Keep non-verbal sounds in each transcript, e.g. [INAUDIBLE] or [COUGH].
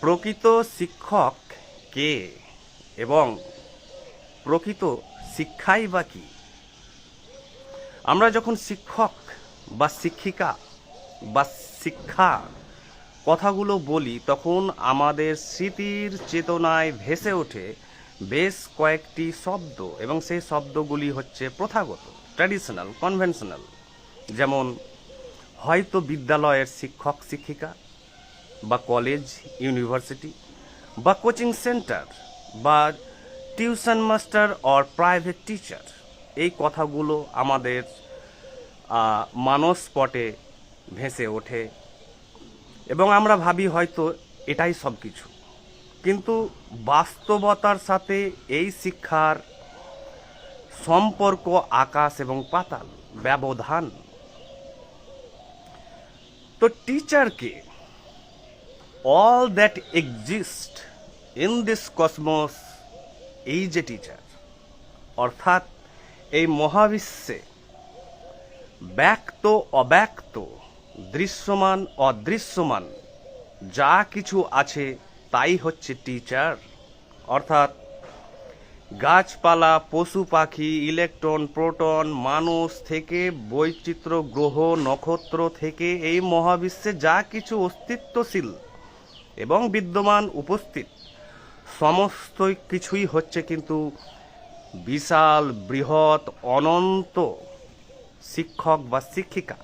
প্রকৃত শিক্ষক কে এবং প্রকৃত শিক্ষাই বা কি? আমরা যখন শিক্ষক বা শিক্ষিকা বা শিক্ষা কথাগুলো বলি, তখন আমাদের স্মৃতির চেতনায় ভেসে ওঠে বেশ কয়েকটি শব্দ এবং সেই শব্দগুলি হচ্ছে প্রথাগত ট্র্যাডিশনাল কনভেনশনাল যেমন, হয়তো বিদ্যালয়ের শিক্ষক, শিক্ষিকা বা কলেজ ইউনিভার্সিটি বা কোচিং সেন্টার বা tuition master or private teacher এই কথাগুলো আমাদের মানসপটে ভেসে ওঠে। এবং আমরা ভাবি হয়তো এটাই সব কিছু কিন্তু বাস্তবতার সাথে এই শিক্ষার সম্পর্ক, আকাশ এবং পাতাল, ব্যবধান। তো টিচারকে all that exist in this cosmos এই যে টিচার অর্থাৎ এই মহাবিশ্বে ব্যক্ত, অব্যক্ত, দৃশ্যমান, অদৃশ্যমান যা কিছু আছে তাই হচ্ছে টিচার অর্থাৎ গাছপালা, পশু পাখি ইলেকট্রন প্রোটন মানুষ থেকে, বৈচিত্র্য, গ্রহ, নক্ষত্র থেকে এই মহাবিশ্বে যা কিছু অস্তিত্বশীল এবং বিদ্যমান উপস্থিত। সমস্ত কিছুই হচ্ছে কিন্তু বিশাল, বৃহৎ, অনন্ত শিক্ষক বা শিক্ষিকা।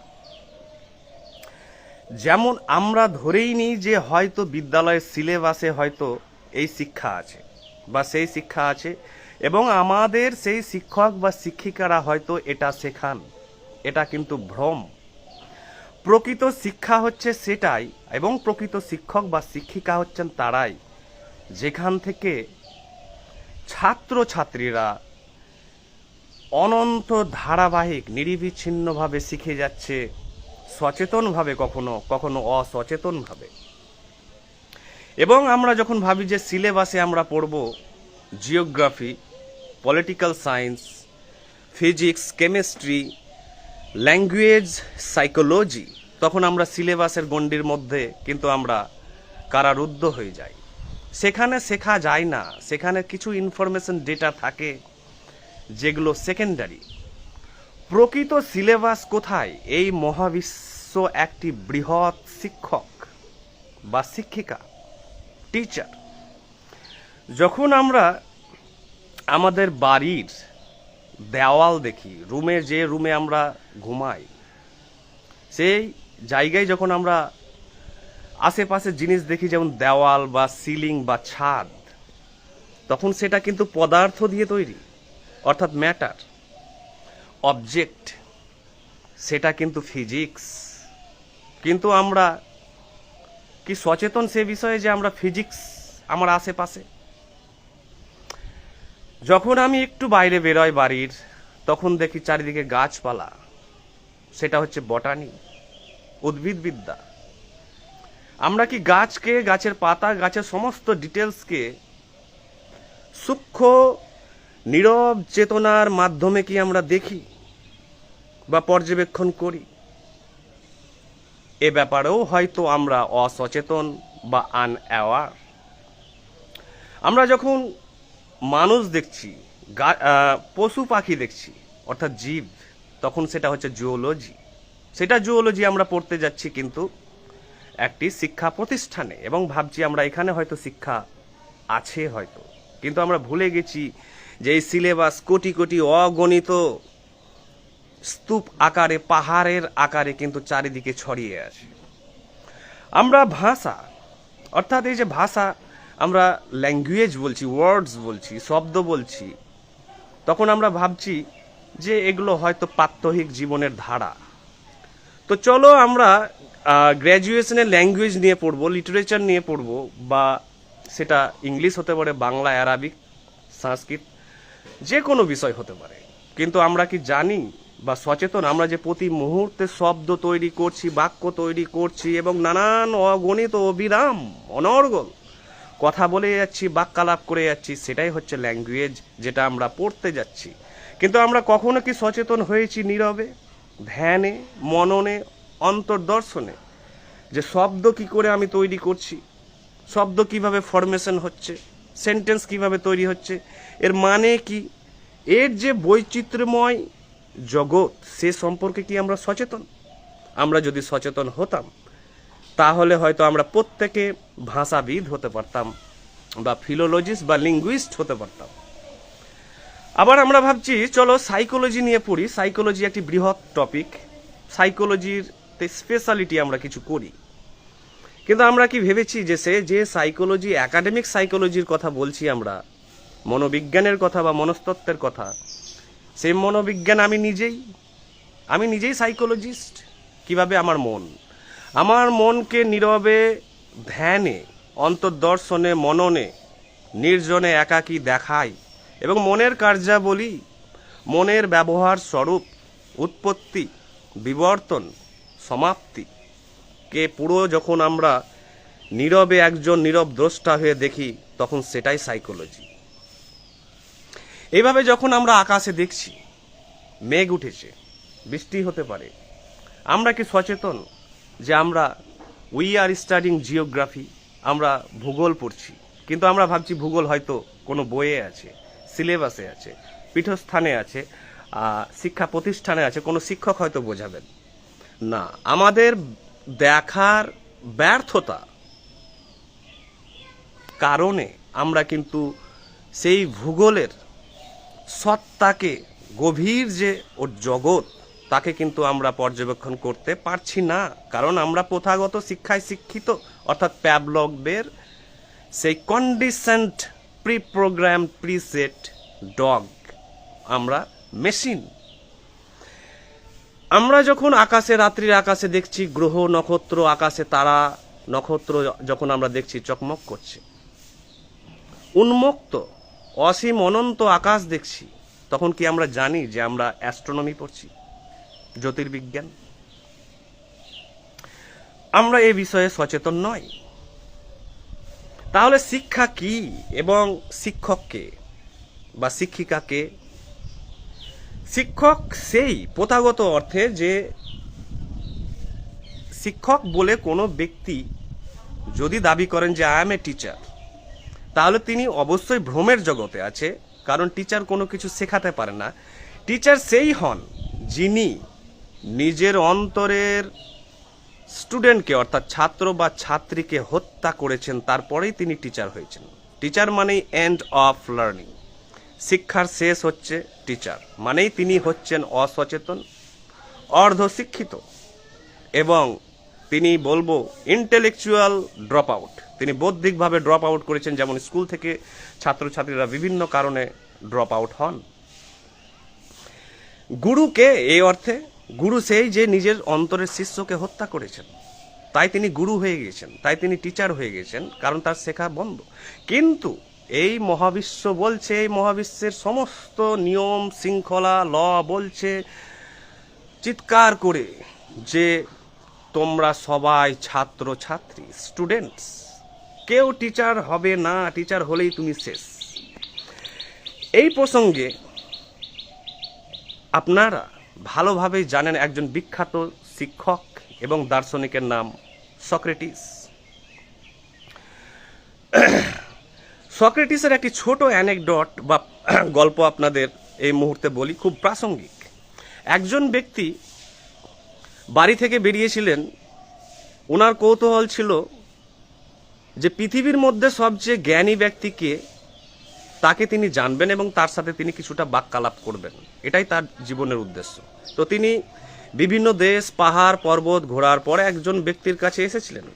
যেমন আমরা ধরেই নিই যে হয়তো বিদ্যালয়ের সিলেবাসে হয়তো এই শিক্ষা আছে বা সেই শিক্ষা আছে এবং আমাদের সেই শিক্ষক বা শিক্ষিকারা হয়তো এটা শেখান, এটা কিন্তু ভ্রম। প্রকৃত শিক্ষা হচ্ছে সেটাই এবং প্রকৃত শিক্ষক বা শিক্ষিকা হচ্ছেন তারাই। যেখান থেকে ছাত্র ছাত্রীরা অনন্ত ধারাবাহিক নিরিবিচ্ছিন্নভাবে শিখে যাচ্ছে, সচেতনভাবে কখনো কখনো অসচেতনভাবে। এবং আমরা যখন ভাবি যে সিলেবাসে আমরা পড়ব geography, political science, physics, chemistry language psychology তখন আমরা সিলেবাসের গণ্ডির মধ্যে কিন্তু আমরা কারারুদ্ধ হয়ে যাই। সেখানে শেখা যায় না, সেখানে কিছু ইনফরমেশন ডেটা থাকে, যেগুলো সেকেন্ডারি প্রকৃত সিলেবাস কোথায়? এই মহাবিশ্ব একটি বৃহৎ শিক্ষক বা শিক্ষিকা টিচার যখন আমরা আমাদের বাড়ির দেওয়াল দেখি, রুমে যে রুমে আমরা ঘুমাই, সেই জায়গায় যখন আমরা আশেপাশে জিনিস দেখি, যেমন দেওয়াল বা সিলিং বা ছাদ, তখন সেটা কিন্তু পদার্থ দিয়ে তৈরি, অর্থাৎ ম্যাটার, অবজেক্ট, সেটা কিন্তু ফিজিক্স। কিন্তু আমরা কি সচেতন সে বিষয়ে যে আমরা ফিজিক্স, আমার আশেপাশে? যখন আমি একটু বাইরে বেরোই বাড়ির, তখন দেখি চারিদিকে গাছপালা। সেটা হচ্ছে বটানি উদ্ভিদবিদ্যা আমরা কি গাছকে, গাছের পাতা, গাছের সমস্ত ডিটেলসকে সূক্ষ্ম, নীরব চেতনার মাধ্যমে কি আমরা দেখি বা পর্যবেক্ষণ করি? এ ব্যাপারেও হয়তো আমরা অসচেতন বা আনঅ্যাওয়ার আমরা যখন মানুষ দেখছি পশু পাখি দেখছি, অর্থাৎ জীব, তখন সেটা হচ্ছে জুওলজি। সেটা জুওলজি আমরা পড়তে যাচ্ছি কিন্তু একটি শিক্ষা প্রতিষ্ঠানে এবং ভাবছি আমরা এখানে হয়তো শিক্ষা আছে হয়তো। কিন্তু আমরা ভুলে গেছি যে এই সিলেবাস কোটি কোটি অগণিত স্তূপ আকারে, পাহাড়ের আকারে কিন্তু চারিদিকে ছড়িয়ে আছে। আমরা ভাষা, অর্থাৎ এই যে ভাষা আমরা ল্যাঙ্গুয়েজ বলছি ওয়ার্ডস বলছি, শব্দ বলছি, তখন আমরা ভাবছি যে এগুলো হয়তো প্রাত্যহিক জীবনের ধারা। তো চলো আমরা গ্র্যাজুয়েশনে ল্যাঙ্গুয়েজ নিয়ে পড়ব লিটারেচার নিয়ে পড়ব, বা সেটা ইংলিশ হতে পারে, বাংলা অ্যারাবিক সংস্কৃত যে কোনো বিষয় হতে পারে। কিন্তু আমরা কি জানি বা সচেতন? আমরা যে প্রতি মুহূর্তে শব্দ তৈরি করছি, বাক্য তৈরি করছি, এবং নানান অগণিত অবিরাম, অনর্গল কথা বলে যাচ্ছি, বাক্যালাপ করে যাচ্ছি, সেটাই হচ্ছে ল্যাঙ্গুয়েজ যেটা আমরা পড়তে যাচ্ছি। কিন্তু আমরা কখনো কি সচেতন হয়েছি নীরবে, ধ্যানে, মননে, অন্তর্দর্শনে? যে শব্দ কি করে আমি তৈরি করছি? শব্দ কীভাবে ফরমেশন হচ্ছে? সেন্টেন্স কীভাবে তৈরি হচ্ছে? এর মানে কি? এর যে বৈচিত্র্যময় জগৎ, সে সম্পর্কে কি আমরা সচেতন? আমরা যদি সচেতন হতাম তাহলে হয়তো আমরা প্রত্যেকে ভাষাবিদ হতে পারতাম, বা ফিলোলজিস্ট বা লিঙ্গুইস্ট হতে পারতাম। আবার আমরা ভাবছি, চলো সাইকোলজি নিয়ে পড়ি। সাইকোলজি একটি বৃহৎ টপিক সাইকোলজির স্পেশালিটি আমরা কিছু করি। কিন্তু আমরা কি ভেবেছি যে সে যে সাইকোলজি একাডেমিক সাইকোলজির কথা বলছি আমরা, মনোবিজ্ঞানের কথা বা মনস্তত্ত্বের কথা, সেই মনোবিজ্ঞান আমি নিজেই আমি নিজেই সাইকোলজিস্ট কীভাবে আমার মন? আমার মনকে নীরবে, ধ্যানে, অন্তর্দর্শনে, মননে, নির্জনে একাকী দেখায় এবং মনের কার্যাবলী, মনের ব্যবহার স্বরূপ, উৎপত্তি, বিবর্তন, সমাপ্তি কে পুরো যখন আমরা নীরবে একজন নীরব দ্রষ্টা হয়ে দেখি, তখন সেটাই সাইকোলজি এইভাবে যখন আমরা আকাশে দেখছি, মেঘ উঠেছে, বৃষ্টি হতে পারে, আমরা কি সচেতন? যে আমরা উই আর স্টাডিং জিওগ্রাফি আমরা ভূগোল পড়ছি। কিন্তু আমরা ভাবছি ভূগোল হয়তো কোনো বইয়ে আছে সিলেবাসে আছে, পীঠস্থানে আছে শিক্ষা প্রতিষ্ঠানে আছে, কোনো শিক্ষক হয়তো বোঝাবেন। না, আমাদের দেখার ব্যর্থতা কারণে আমরা কিন্তু সেই ভূগোলের সত্তাকে গভীর যে ওর জগৎ তাকে কিন্তু আমরা পর্যবেক্ষণ করতে পারছি না। কারণ আমরা প্রথাগত শিক্ষায় শিক্ষিত, অর্থাৎ প্যাবলগদের সেই conditioned pre program preset dog আমরা মেশিন আমরা যখন আকাশে, রাত্রির আকাশে দেখছি, গ্রহ, নক্ষত্র, আকাশে তারা, নক্ষত্র যখন আমরা দেখছি, চকমক করছে। উন্মুক্ত, অসীম, অনন্ত আকাশ দেখছি, তখন কি আমরা জানি যে আমরা অ্যাস্ট্রোনমি পড়ছি? জ্যোতির্বিজ্ঞান। আমরা এ বিষয়ে সচেতন নয় তাহলে শিক্ষা কি এবং শিক্ষককে বা শিক্ষিকাকে? শিক্ষক সেই প্রথাগত অর্থে যে শিক্ষক বলে কোনো ব্যক্তি যদি দাবি করেন যে আই এম এ টিচার তাহলে তিনি অবশ্যই ভ্রমের জগতে আছে, কারণ টিচার কোনো কিছু শেখাতে পারে না। টিচার সেই হন যিনি নিজের অন্তরের স্টুডেন্টকে, অর্থাৎ ছাত্র বা ছাত্রীকে হত্যা করেছেন, তারপরেই তিনি টিচার হয়েছেন। টিচার মানেই এন্ড অফ লার্নিং শিক্ষার শেষ হচ্ছে টিচার। মানেই তিনি হচ্ছেন অসচেতন, অর্ধশিক্ষিত এবং তিনি বলব ইন্টেলেকচুয়াল ড্রপ আউট তিনি বৌদ্ধিকভাবে ড্রপ আউট করেছেন, যেমন স্কুল থেকে ছাত্রছাত্রীরা বিভিন্ন কারণে ড্রপ আউট হন। গুরুকে, এই অর্থে গুরু সেই যে নিজের অন্তরের শিষ্যকে হত্যা করেছেন। তাই তিনি গুরু হয়ে গিয়েছেন, তাই তিনি টিচার হয়ে গেছেন কারণ তার শেখা বন্ধ। কিন্তু এই মহাবিশ্ব বলছে, এই মহাবিশ্বের সমস্ত নিয়ম, শৃঙ্খলা, ল বলছে, চিৎকার করে যে তোমরা সবাই ছাত্র, ছাত্রী স্টুডেন্টস কেউ টিচার হবে না টিচার হলেই তুমি শেষ। এই প্রসঙ্গে আপনারা ভালোভাবেই জানেন একজন বিখ্যাত শিক্ষক এবং দার্শনিকের নাম সক্রেটিস। সক্রেটিসের একটি ছোট অ্যানেকডট বা গল্প আপনাদের এই মুহূর্তে বলি, খুব প্রাসঙ্গিক। একজন ব্যক্তি বাড়ি থেকে বেরিয়েছিলেন, ওনার কৌতূহল ছিল যে পৃথিবীর মধ্যে সবচেয়ে জ্ঞানী ব্যক্তিকে তাকে তিনি জানবেন এবং তার সাথে তিনি কিছুটা বাক্যালাপ করবেন। এটাই তার জীবনের উদ্দেশ্য। তো তিনি বিভিন্ন দেশ, পাহাড়, পর্বত ঘোরার পরে একজন ব্যক্তির কাছে এসেছিলেন।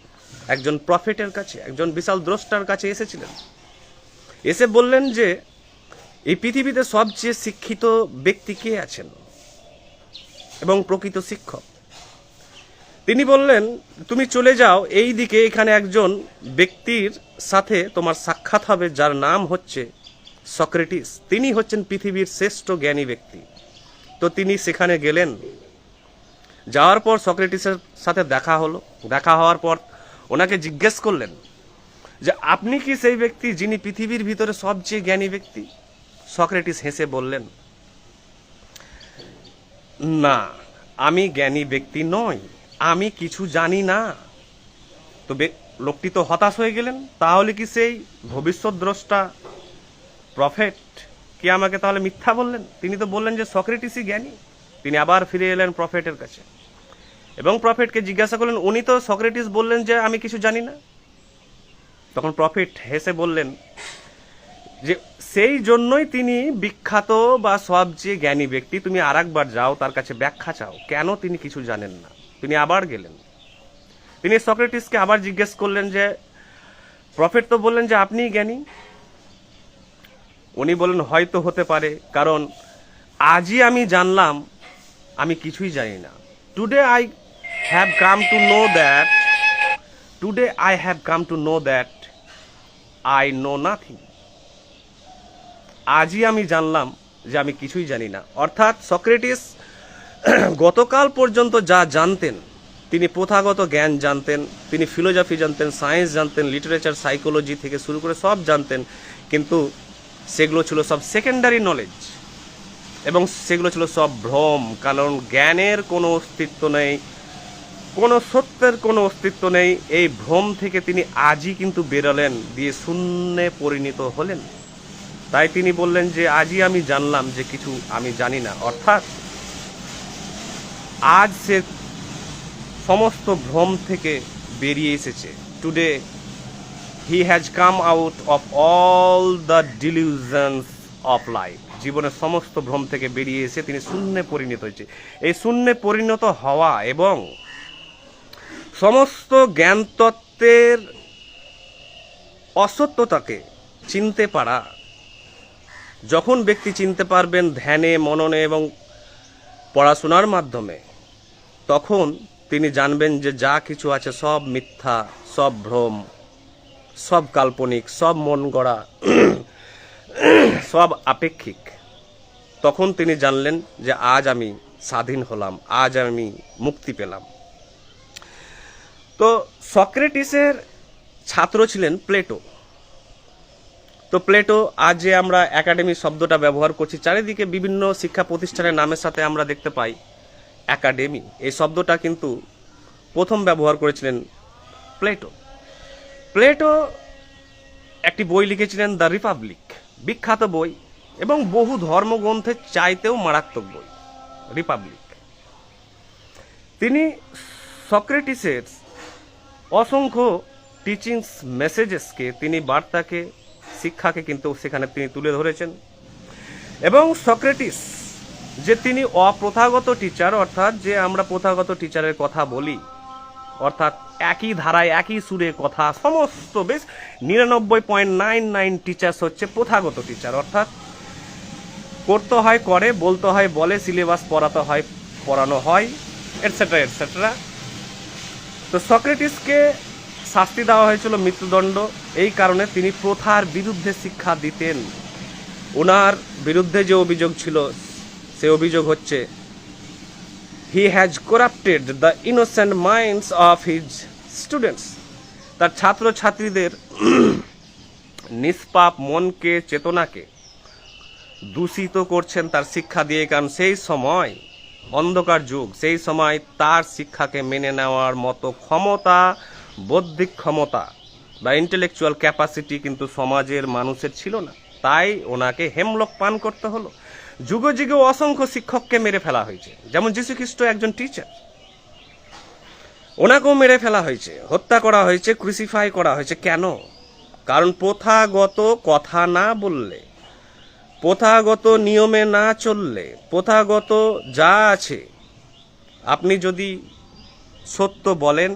একজন প্রফেটের কাছে, একজন বিশাল দ্রষ্টার কাছে এসেছিলেন। এসে বললেন যে, এই পৃথিবীতে সবচেয়ে শিক্ষিত ব্যক্তি কে আছেন? এবং প্রকৃত শিক্ষক। তিনি বললেন, তুমি চলে যাও এই দিকে এখানে একজন ব্যক্তির সাথে তোমার সাক্ষাৎ হবে, যার নাম হচ্ছে সক্রেটিস, তিনি হচ্ছেন পৃথিবীর শ্রেষ্ঠ জ্ঞানী ব্যক্তি। তো তিনি সেখানে গেলেন। যাওয়ার পর সক্রেটিসের সাথে দেখা হলো। দেখা হওয়ার পর ওনাকে জিজ্ঞেস করলেন যে, আপনি কি সেই ব্যক্তি যিনি পৃথিবীর ভিতরে সবচেয়ে জ্ঞানী ব্যক্তি? সক্রেটিস হেসে বললেন, না, আমি জ্ঞানী ব্যক্তি নই, আমি কিছু জানি না। তো লোকটি তো হতাশ হয়ে গেলেন। তাহলে কি সেই ভবিষ্যৎ দ্রষ্টা প্রফেট, কি আমাকে তাহলে মিথ্যা বললেন? তিনি তো বললেন যে সক্রেটিসই জ্ঞানী। তিনি আবার ফিরে এলেন প্রফেটের কাছে। এবং প্রফেটকে জিজ্ঞাসা করলেন, উনি তো সক্রেটিস বললেন যে আমি কিছু জানি না? তখন প্রফেট হেসে বললেন যে, সেই জন্যই তিনি বিখ্যাত বা সবচেয়ে জ্ঞানী ব্যক্তি। তুমি আর একবার যাও, তার কাছে ব্যাখ্যা চাও। কেন তিনি কিছু জানেন না? তিনি আবার গেলেন। তিনি সক্রেটিসকে আবার জিজ্ঞেস করলেন যে, প্রফেট তো বললেন যে আপনিই জ্ঞানী? উনি বললেন, হয়তো হতে পারে, কারণ আজই আমি জানলাম, আমি কিছুই জানি না। Today I have come to know that today I have come to know that I know nothing আজই আমি জানলাম যে আমি কিছুই জানি না। অর্থাৎ সক্রেটিস [CLEARS THROAT] গতকাল পর্যন্ত যা জানতেন, তিনি প্রথাগত জ্ঞান জানতেন, তিনি ফিলোজফি জানতেন, সায়েন্স জানতেন, লিটারেচার, সাইকোলজি থেকে শুরু করে সব জানতেন, কিন্তু সেগুলো ছিল সব সেকেন্ডারি নলেজ এবং সেগুলো ছিল সব ভ্রম, কারণ জ্ঞানের কোনো অস্তিত্ব নেই, কোনো সত্যের কোনো অস্তিত্ব নেই। এই ভ্রম থেকে তিনি আজই কিন্তু বেরোলেন, দিয়ে শূন্যে পরিণত হলেন। তাই তিনি বললেন যে, আজই আমি জানলাম যে কিছু আমি জানি না। অর্থাৎ, আজ সে সমস্ত ভ্রম থেকে বেরিয়ে এসেছে। Today he has come out of all the delusions of life জীবনের সমস্ত ভ্রম থেকে বেরিয়ে এসে তিনি শূন্যে পরিণত হয়েছে। এই শূন্যে পরিণত হওয়া এবং সমস্ত জ্ঞান তত্ত্বের অসত্যতাকে চিনতে পারা, যখন ব্যক্তি চিনতে পারবেন ধ্যানে, মননে এবং পড়াশোনার মাধ্যমে, তখন তিনি জানবেন যে যা কিছু আছে সব মিথ্যা, সব ভ্রম। সব কাল্পনিক, সব মন গড়া, সব আপেক্ষিক। তখন তিনি জানলেন যে আজ আমি স্বাধীন হলাম, আজ আমি মুক্তি পেলাম। তো সক্রেটিসের ছাত্র ছিলেন প্লেটো। তো প্লেটো, আজ যে আমরা একাডেমি শব্দটা ব্যবহার করছি, চারিদিকে বিভিন্ন শিক্ষা প্রতিষ্ঠানের নামের সাথে আমরা দেখতে পাই একাডেমি। এই শব্দটা কিন্তু প্রথম ব্যবহার করেছিলেন প্লেটো। প্লেটো একটি বই লিখেছিলেন দ্য রিপাবলিক, বিখ্যাত বই এবং বহু ধর্মগ্রন্থের চাইতেও মারাত্মক বই, রিপাবলিক। তিনি সক্রেটিসের অসংখ্য টিচিংস মেসেজেসকে তিনি বার্তাকে, শিক্ষাকে কিন্তু সেখানে তিনি তুলে ধরেছেন এবং সক্রেটিস যে তিনি অপ্রথাগত টিচার অর্থাৎ যে আমরা প্রথাগত টিচারের কথা বলি, অর্থাৎ একই ধারায়, একই সুরে কথা, সমস্ত বেশ। নিরানব্বই পয়েন্ট নাইন নাইন টিচার্স হচ্ছে প্রথাগত টিচার অর্থাৎ করতে হয়, করে, বলতে হয়, বলে সিলেবাস পড়াতে হয়, পড়ানো হয় এটসেট্রা এটসেট্রা তো সক্রেটিসকে শাস্তি দেওয়া হয়েছিল মৃত্যুদণ্ড, এই কারণে তিনি প্রথার বিরুদ্ধে শিক্ষা দিতেন। ওনার বিরুদ্ধে যে অভিযোগ ছিল, সে অভিযোগ হচ্ছে he has corrupted the innocent minds of his students তার ছাত্রছাত্রীদের [CLEARS THROAT] নিষ্পাপ মনকে, চেতনাকে দূষিত করছেন তার শিক্ষা দিয়ে, কারণ সেই সময়, অন্ধকার যুগ, সেই সময় তার শিক্ষাকে মেনে নেওয়ার মতো ক্ষমতা, বৌদ্ধিক ক্ষমতা বা ইন্টেলেকচুয়াল ক্যাপাসিটি কিন্তু সমাজের মানুষের ছিল না। তাই ওনাকে হেমলক পান করতে হলো। যুগে যুগে অসংখ্য শিক্ষককে মেরে ফেলা হয়েছে। যেমন যীশু খ্রিস্ট একজন টিচার ওনাকেও মেরে ফেলা হয়েছে। হত্যা করা হয়েছে ক্রুসিফাই করা হয়েছে। কেন? কারণ প্রথাগত কথা না বললে, প্রথাগত নিয়মে না চললে, প্রথাগত যা আছে, আপনি যদি সত্য বলেন,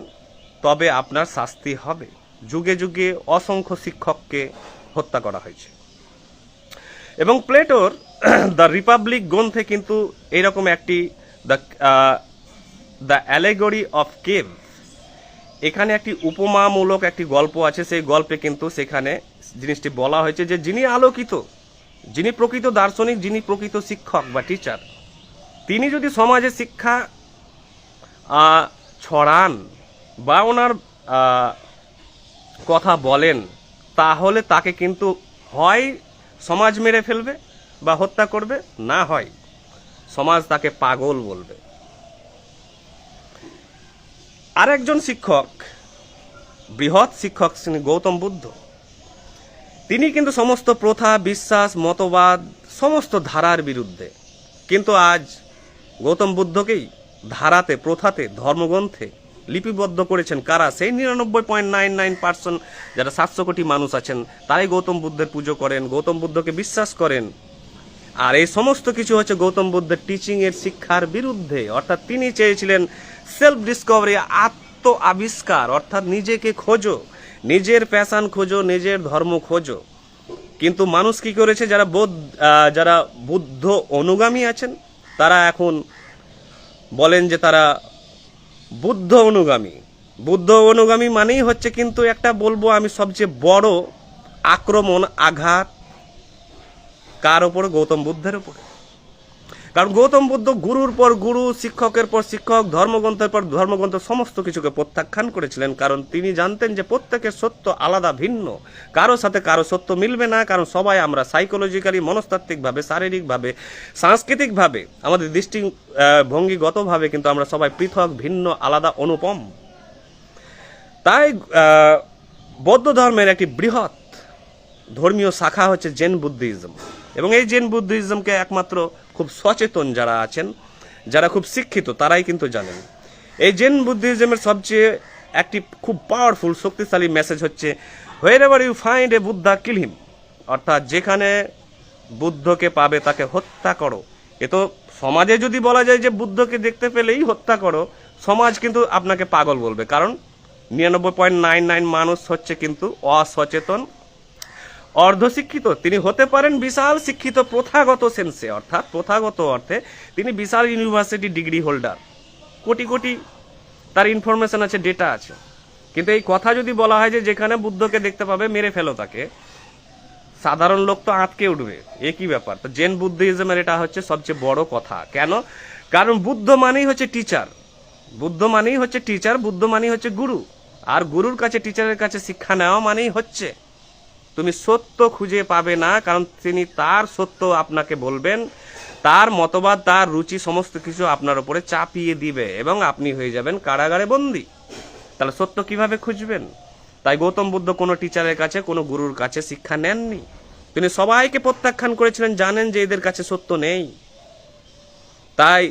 তবে আপনার শাস্তি হবে। যুগে যুগে অসংখ্য শিক্ষককে হত্যা করা হয়েছে। এবং প্লেটোর [COUGHS] দ্য রিপাবলিক গ্রন্থে কিন্তু এরকম একটি the the allegory of cave এখানে একটি উপমামূলক একটি গল্প আছে, সেই গল্পে কিন্তু সেখানে জিনিসটি বলা হয়েছে যে যিনি আলোকিত, যিনি প্রকৃত দার্শনিক, যিনি প্রকৃত শিক্ষক বা টিচার তিনি যদি সমাজে শিক্ষা ছড়ান বা ওনার কথা বলেন, তাহলে তাকে কিন্তু হয় সমাজ মেরে ফেলবে। বা হত্যা করবে? না হয়। সমাজ তাকে পাগল বলবে। আরেকজন শিক্ষক, বৃহৎ শিক্ষক শ্রেণি গৌতম বুদ্ধ। তিনি কিন্তু সমস্ত প্রথা, বিশ্বাস, মতবাদ, সমস্ত ধারার বিরুদ্ধে। কিন্তু আজ গৌতম বুদ্ধকেই ধারাতে, প্রথাতে, ধর্মগ্রন্থে লিপিবদ্ধ করেছেন কারা? সেই নিরানব্বই পয়েন্ট নাইন নাইন পার্সেন্ট যারা সাতশো কোটি মানুষ আছেন, তারাই গৌতম বুদ্ধের পুজো করেন। গৌতম বুদ্ধকে বিশ্বাস করেন। আর এই সমস্ত কিছু হচ্ছে গৌতম বুদ্ধের টিচিং এর শিক্ষার বিরুদ্ধে। অর্থাৎ তিনি চেয়েছিলেন সেলফ ডিসকভারি আত্ম আবিষ্কার অর্থাৎ নিজেকে খোঁজো, নিজের প্যাশান খোঁজো, নিজের ধর্ম খোঁজো। কিন্তু মানুষ কি করেছে? যারা বৌদ্ধ যারা বুদ্ধ অনুগামী আছেন, তারা এখন বলেন যে তারা বুদ্ধ অনুগামী। বুদ্ধ অনুগামী মানেই হচ্ছে কিন্তু একটা বলব আমি সবচেয়ে বড় আক্রমণ, আঘাত কার ওপরে গৌতম বুদ্ধের উপরে। কারণ গৌতম বুদ্ধ গুরুর পর গুরু, শিক্ষকের পর শিক্ষক, ধর্মগ্রন্থের পর ধর্মগ্রন্থ, সমস্ত কিছুকে প্রত্যাখ্যান করেছিলেন। কারণ তিনি জানতেন যে প্রত্যেকের সত্য আলাদা ভিন্ন। কারও সাথে কারও সত্য মিলবে না, কারণ সবাই আমরা সাইকোলজিক্যালি মনস্তাত্ত্বিকভাবে, শারীরিকভাবে, সাংস্কৃতিকভাবে, আমাদের দৃষ্টি ভঙ্গিগতভাবে কিন্তু আমরা সবাই পৃথক, ভিন্ন, আলাদা, অনুপম। তাই বৌদ্ধ ধর্মের একটি বৃহৎ ধর্মীয় শাখা হচ্ছে জেন বুদ্ধিজম। এবং এই জেন বুদ্ধিজমকে একমাত্র খুব সচেতন যারা আছেন, যারা খুব শিক্ষিত, তারাই কিন্তু জানেন। এই জেন বুদ্ধিজমের সবচেয়ে একটি খুব পাওয়ারফুল শক্তিশালী মেসেজ হচ্ছে wherever you find a Buddha kill him অর্থাৎ যেখানে বুদ্ধকে পাবে, তাকে হত্যা করো। এ তো সমাজে যদি বলা যায় যে বুদ্ধকে দেখতে পেলেই হত্যা করো, সমাজ কিন্তু আপনাকে পাগল বলবে। কারণ নিরানব্বই পয়েন্ট নাইন নাইন মানুষ হচ্ছে কিন্তু অসচেতন অর্ধশিক্ষিত। তিনি হতে পারেন বিশাল শিক্ষিত প্রথাগত সেন্সে, অর্থাৎ প্রথাগত অর্থে তিনি বিশাল university degree holder. Crore crore তার ইনফরমেশন আছে ডেটা আছে। কিন্তু এই কথা যদি বলা হয় যে যেখানে বুদ্ধকে দেখতে পাবে, মেরে ফেলো তাকে, সাধারণ লোক তো আটকে উঠবে। এ কি ব্যাপার? তো জেন বুদ্ধিজমের এটা হচ্ছে সবচেয়ে বড় কথা। কেন? কারণ বুদ্ধ মানেই হচ্ছে টিচার বুদ্ধ মানেই হচ্ছে টিচার বুদ্ধ মানেই হচ্ছে গুরু। আর গুরুর কাছে টিচারের কাছে শিক্ষা নেওয়া মানেই হচ্ছে তুমি সত্য খুঁজে পাবে না, কারণ তিনি তার সত্য আপনাকে বলবেন, তার মতবাদ, তার রুচি, সমস্ত কিছু আপনার উপরে চাপিয়ে দিবে এবং আপনি হয়ে যাবেন কারাগারে বন্দি। তাহলে সত্য কীভাবে খুঁজবেন? তাই গৌতম বুদ্ধ কোনো টিচারের কাছে, কোনো গুরুর কাছে শিক্ষা নেননি। তিনি সবাইকে প্রত্যাখ্যান করেছিলেন, জানেন যে এদের কাছে সত্য নেই। তাই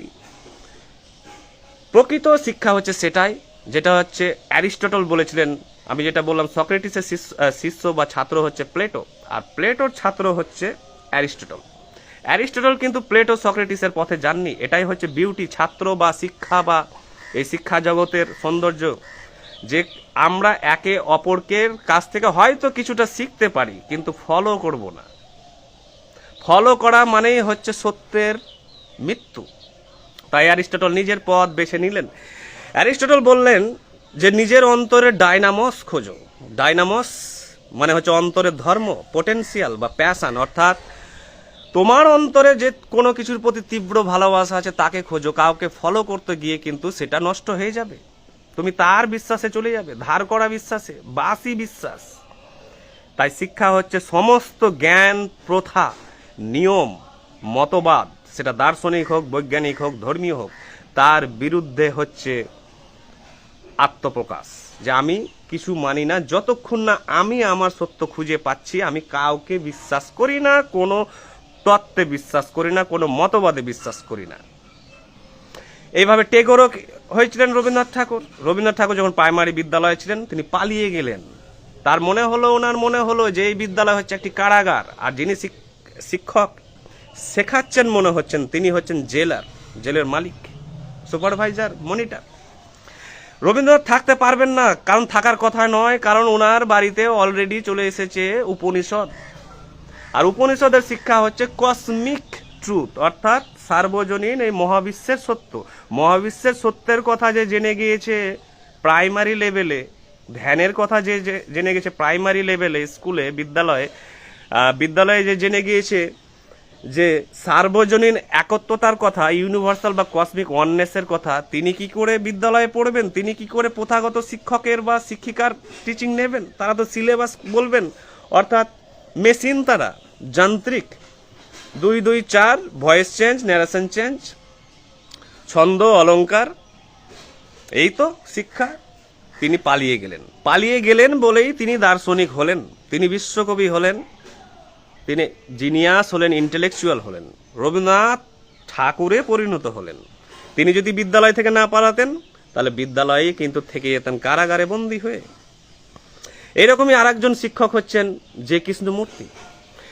প্রকৃত শিক্ষা হচ্ছে সেটাই, যেটা হচ্ছে অ্যারিস্টটল বলেছিলেন আমি যেটা বললাম, সক্রেটিসের শিষ্য- বা ছাত্র হচ্ছে প্লেটো, আর প্লেটোর ছাত্র হচ্ছে অ্যারিস্টটল। অ্যারিস্টটল কিন্তু প্লেটো সক্রেটিসের পথে যাননি, এটাই হচ্ছে বিউটি ছাত্র বা শিক্ষা বা এই শিক্ষা জগতের সৌন্দর্য। যে আমরা একে অপরকে কাছ থেকে হয়তো কিছুটা শিখতে পারি, কিন্তু ফলো করব না। ফলো করা মানেই হচ্ছে সত্যের মৃত্যু। তাই অ্যারিস্টটল নিজের পথ বেছে নিলেন। অ্যারিস্টটল বললেন যে নিজের অন্তরে ডাইনামস খোঁজো। ডাইনামস মানে হচ্ছে অন্তরের ধর্ম পোটেনশিয়াল বা প্যাশান অর্থাৎ তোমার অন্তরে যে কোনো কিছুর প্রতি তীব্র ভালোবাসা আছে তাকে খোঁজো, কাউকে ফলো করতে গিয়ে কিন্তু সেটা নষ্ট হয়ে যাবে। তুমি তার বিশ্বাসে চলে যাবে, ধার করা বিশ্বাসে, বাসি বিশ্বাস। তাই শিক্ষা হচ্ছে সমস্ত জ্ঞান, প্রথা, নিয়ম, মতবাদ, সেটা দার্শনিক হোক, বৈজ্ঞানিক হোক, ধর্মীয় হোক, তার বিরুদ্ধে হচ্ছে আত্মপ্রকাশ, যে আমি কিছু মানি না, যতক্ষণ না আমি আমার সত্য খুঁজে পাচ্ছি, আমি কাউকে বিশ্বাস করি না, কোনো তত্ত্বে বিশ্বাস করি না, কোনো মতবাদে বিশ্বাস করি না। এইভাবে টেগোরও হয়েছিলেন রবীন্দ্রনাথ ঠাকুর। রবীন্দ্রনাথ ঠাকুর যখন প্রাইমারি বিদ্যালয়ে ছিলেন, তিনি পালিয়ে গেলেন। তার মনে হলো, ওনার মনে হলো যে এই বিদ্যালয় হচ্ছে একটি কারাগার, আর যিনি শিক- শিক্ষক শেখাচ্ছেন মনে হচ্ছেন, তিনি হচ্ছেন জেলার, জেলের মালিক, সুপারভাইজার, মনিটর। রবীন্দ্রনাথ থাকতে পারবেন না, কারণ থাকার কথা নয়, কারণ ওনার বাড়িতে অলরেডি চলে এসেছে উপনিষদ। আর উপনিষদের শিক্ষা হচ্ছে কসমিক ট্রুথ অর্থাৎ সার্বজনীন এই মহাবিশ্বের সত্য। মহাবিশ্বের সত্যের কথা যে জেনে গিয়েছে প্রাইমারি লেভেলে ধ্যানের কথা যে জেনে গেছে প্রাইমারি লেভেলে স্কুলে, বিদ্যালয়ে বিদ্যালয়ে যে জেনে গিয়েছে যে সার্বজনীন একত্বতার কথা, ইউনিভার্সাল বা কসমিক ওয়াননেসের কথা, তিনি কি করে বিদ্যালয়ে পড়বেন? তিনি কি করে প্রথাগত শিক্ষকের বা শিক্ষিকার টিচিং নেবেন? তারা তো সিলেবাস বলবেন। অর্থাৎ মেশিন তারা, যান্ত্রিক। দুই দুই, চার ভয়েস চেঞ্জ ন্যারেশন চেঞ্জ ছন্দ অলঙ্কার এই তো শিক্ষা। তিনি পালিয়ে গেলেন। পালিয়ে গেলেন বলেই তিনি দার্শনিক হলেন। তিনি বিশ্বকবি হলেন। তিনি জিনিয়াস হলেন ইন্টেলেকচুয়াল হলেন, রবীন্দ্রনাথ ঠাকুরে পরিণত হলেন। তিনি যদি বিদ্যালয় থেকে না পালাতেন, তাহলে বিদ্যালয়ে কিন্তু থেকে যেতেন কারাগারে বন্দী হয়ে। এরকমই আর একজন শিক্ষক হচ্ছেন যে কৃষ্ণমূর্তি।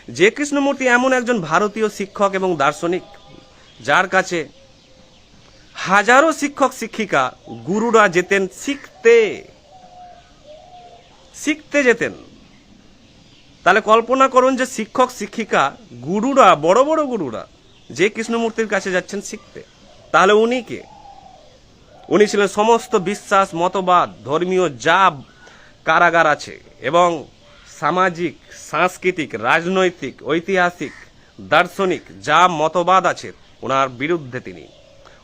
যে কৃষ্ণমূর্তি এমন একজন ভারতীয় শিক্ষক এবং দার্শনিক, যার কাছে হাজারো শিক্ষক, শিক্ষিকা, গুরুরা যেতেন, শিখতে শিখতে যেতেন। তাহলে কল্পনা করুন যে শিক্ষক, শিক্ষিকা, গুরুরা, বড় বড় গুরুরা যে কৃষ্ণমূর্তির কাছে যাচ্ছেন শিখতে, তাহলে উনি কে? উনি ছিলেন সমস্ত বিশ্বাস, মতবাদ, ধর্মীয় যা কারাগার আছে এবং সামাজিক, সাংস্কৃতিক, রাজনৈতিক, ঐতিহাসিক, দার্শনিক যা মতবাদ আছে ওনার বিরুদ্ধে তিনি।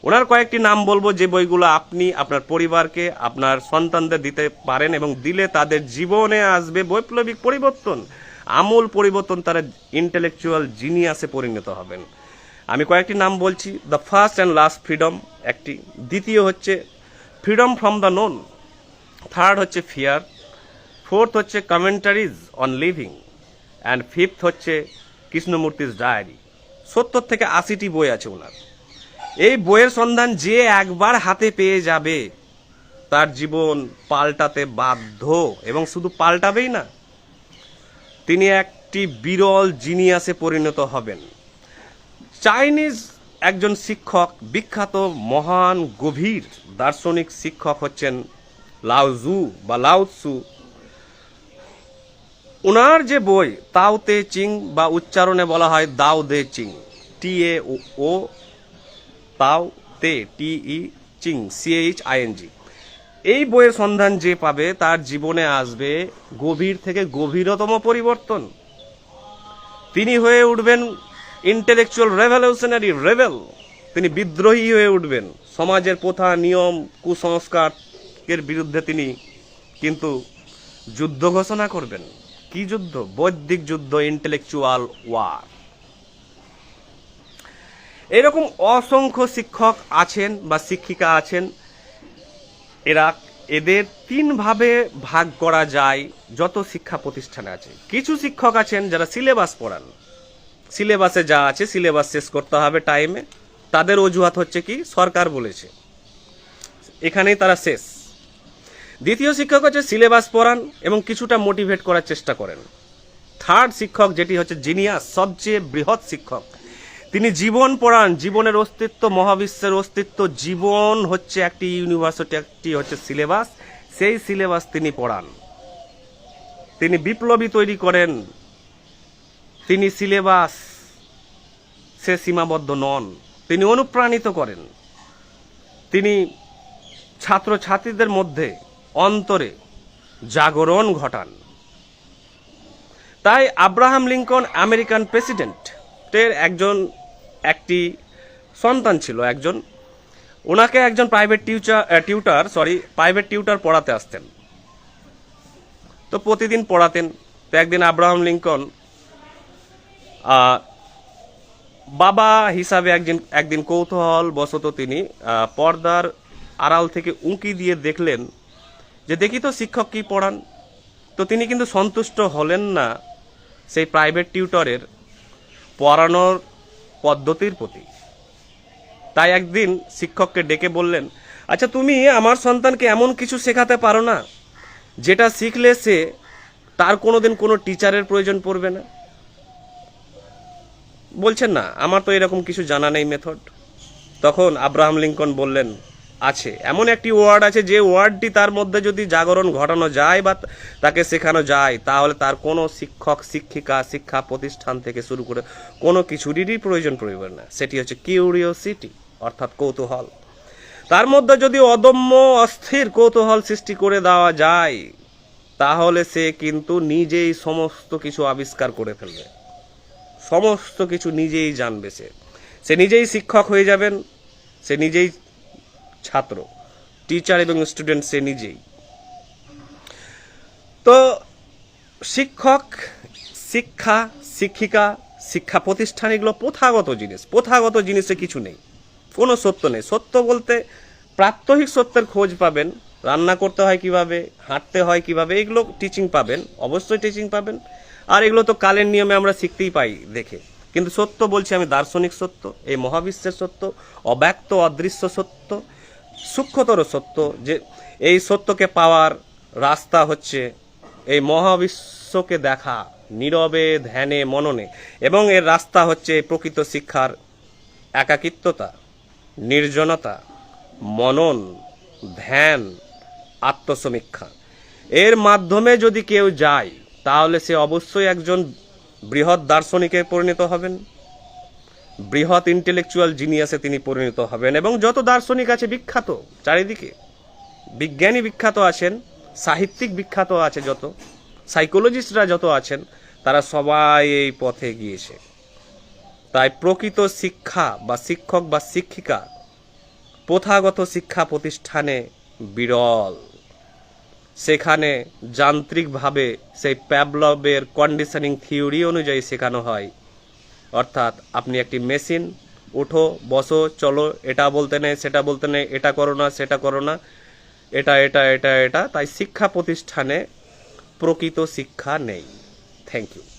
ওনার কয়েকটি নাম বলব যে বইগুলো আপনি আপনার পরিবারকে, আপনার সন্তানদের দিতে পারেন এবং দিলে তাদের জীবনে আসবে বৈপ্লবিক পরিবর্তন। আমূল পরিবর্তন তারা ইন্টেলেকচুয়াল জিনিয়াসে পরিণত হবেন। আমি কয়েকটি নাম বলছি। The first and last freedom একটি। দ্বিতীয় হচ্ছে freedom from the known third হচ্ছে ফিয়ার ফোর্থ হচ্ছে commentaries on living and fifth হচ্ছে, কৃষ্ণমূর্তির ডায়েরি সত্তর থেকে আশিটি বই আছে ওনার। এই বইয়ের সন্ধান যে একবার হাতে পেয়ে যাবে, তার জীবন পাল্টাতে বাধ্য। এবং শুধু পাল্টাবেই না তিনি একটি বিরল জিনিয়াসে পরিণত হবেন। চাইনিজ একজন শিক্ষক, বিখ্যাত মহান গভীর দার্শনিক শিক্ষক হচ্ছেন লাউজু বা লাউৎসু ওনার যে বই তাও তে চিং বা উচ্চারণে বলা হয় দাও দে চিং। টি A O Tao Te T E Ching CH ING এই বইয়ের সন্ধান যে পাবে তার জীবনে আসবে গভীর থেকে গভীরতম পরিবর্তন। তিনি হয়ে উঠবেন ইন্টেলেকচুয়াল রেভলিউশনারি রেভেল তিনি বিদ্রোহী হয়ে উঠবেন। সমাজের প্রথা, নিয়ম কুসংস্কারের বিরুদ্ধে তিনি কিন্তু যুদ্ধ ঘোষণা করবেন। কি যুদ্ধ? বৈদিক যুদ্ধ ইন্টেলেকচুয়াল ওয়ার এরকম অসংখ্য শিক্ষক আছেন বা শিক্ষিকা আছেন। এরা এদের তিনভাবে ভাগ করা যায় যত শিক্ষা প্রতিষ্ঠানে আছে। কিছু শিক্ষক আছেন যারা সিলেবাস পড়ান। সিলেবাসে যা আছে সিলেবাস শেষ করতে হবে টাইমে তাদের অজুহাত হচ্ছে কি? সরকার বলেছে। এখানেই তারা শেষ। দ্বিতীয় শিক্ষক হচ্ছে সিলেবাস পড়ান এবং কিছুটা মোটিভেট করার চেষ্টা করেন। থার্ড শিক্ষক, যেটি হচ্ছে জিনিয়াস, সবচেয়ে বৃহৎ শিক্ষক তিনি জীবন পড়ান, জীবনের অস্তিত্ব, মহাবিশ্বের অস্তিত্ব, জীবন হচ্ছে একটি ইউনিভার্সিটি একটি হচ্ছে সিলেবাস সেই সিলেবাস তিনি পড়ান। তিনি বিপ্লবী তৈরি করেন, তিনি সিলেবাস সে সীমাবদ্ধ নন, তিনি অনুপ্রাণিত করেন। তিনি ছাত্রছাত্রীদের মধ্যে অন্তরে জাগরণ ঘটান। তাই আব্রাহাম লিঙ্কন আমেরিকান প্রেসিডেন্টের একজন একটি সন্তান ছিল একজন। ওনাকে একজন private tutor tutor sorry private tutor পড়াতে আসতেন। তো প্রতিদিন পড়াতেন। তো একদিন আব্রাহাম লিঙ্কন বাবা হিসাবে একদিন একদিন কৌতূহল বশত তিনি পর্দার আড়াল থেকে উঁকি দিয়ে দেখলেন যে দেখি তো শিক্ষক কি পড়ান। তো তিনি কিন্তু সন্তুষ্ট হলেন না সেই প্রাইভেট টিউটরের পড়ানোর পদ্ধতির প্রতি। তাই একদিন শিক্ষককে ডেকে বললেন আচ্ছা তুমি আমার সন্তানকে এমন কিছু শেখাতে পারো না, যেটা শিখলে সে তার কোনো দিন কোনো টিচারের প্রয়োজন পড়বে না? বলছেন, না, আমার তো এরকম কিছু জানা নেই মেথড। তখন আব্রাহাম লিঙ্কন বললেন আছে। এমন একটি ওয়ার্ড আছে যে ওয়ার্ডটি তার মধ্যে যদি জাগরণ ঘটানো যায় বা তাকে শেখানো যায়, তাহলে তার কোনো শিক্ষক, শিক্ষিকা, শিক্ষা প্রতিষ্ঠান থেকে শুরু করে কোনো কিছুরই প্রয়োজন পড়বে না। সেটি হচ্ছে কিউরিওসিটি অর্থাৎ কৌতূহল। তার মধ্যে যদি অদম্য, অস্থির কৌতূহল সৃষ্টি করে দেওয়া যায়, তাহলে সে কিন্তু নিজেই সমস্ত কিছু আবিষ্কার করে ফেলবে। সমস্ত কিছু নিজেই জানবে সে। সে নিজেই শিক্ষক হয়ে যাবেন, সে নিজেই ছাত্র টিচার এবং স্টুডেন্ট সে নিজেই। তো শিক্ষক, শিক্ষা, শিক্ষিকা, শিক্ষা প্রতিষ্ঠান এগুলো প্রথাগত জিনিস। প্রথাগত জিনিসে কিছু নেই। কোনো সত্য নেই। সত্য বলতে প্রাত্যহিক সত্যের খোঁজ পাবেন। রান্না করতে হয় কীভাবে, হাঁটতে হয় কীভাবে, এগুলো টিচিং পাবেন। অবশ্যই টিচিং পাবেন। আর এগুলো তো কালের নিয়মে আমরা শিখতেই পাই দেখে। কিন্তু সত্য বলছি আমি দার্শনিক সত্য, এই মহাবিশ্বের সত্য, অব্যক্ত অদৃশ্য সত্য সূক্ষ্মতর সত্য যে এই সত্যকে পাওয়ার রাস্তা হচ্ছে এই মহাবিশ্বকে দেখা নীরবে ধ্যানে মননে এবং এর রাস্তা হচ্ছে প্রকৃত শিক্ষার একাকিত্বতা, নির্জনতা, মনন, ধ্যান, আত্মসমীক্ষা। এর মাধ্যমে যদি কেউ যায়, তাহলে সে অবশ্যই একজন বৃহৎ দার্শনিকে পরিণত হবেন। বৃহৎ ইন্টেলেকচুয়াল জিনিয়াসে তিনি পরিণত হবেন এবং যত দার্শনিক আছে বিখ্যাত, চারিদিকে বিজ্ঞানী বিখ্যাত আছেন, সাহিত্যিক বিখ্যাত আছে যত, সাইকোলজিস্টরা যত আছেন, তারা সবাই এই পথে গিয়েছে। তাই প্রকৃত শিক্ষা বা শিক্ষক বা শিক্ষিকা প্রথাগত শিক্ষা প্রতিষ্ঠানে বিরল। সেখানে যান্ত্রিকভাবে সেই প্যাবলবের কন্ডিশনিং থিওরি অনুযায়ী শেখানো হয়। অর্থাৎ আপনি একটি মেশিন, উঠো, বসো, চলো, এটা বলতে নেই, সেটা বলতে নেই, এটা করো না, সেটা করো না, এটা এটা এটা এটা, তাই শিক্ষা প্রতিষ্ঠানে প্রকৃত শিক্ষা নেই। Thank you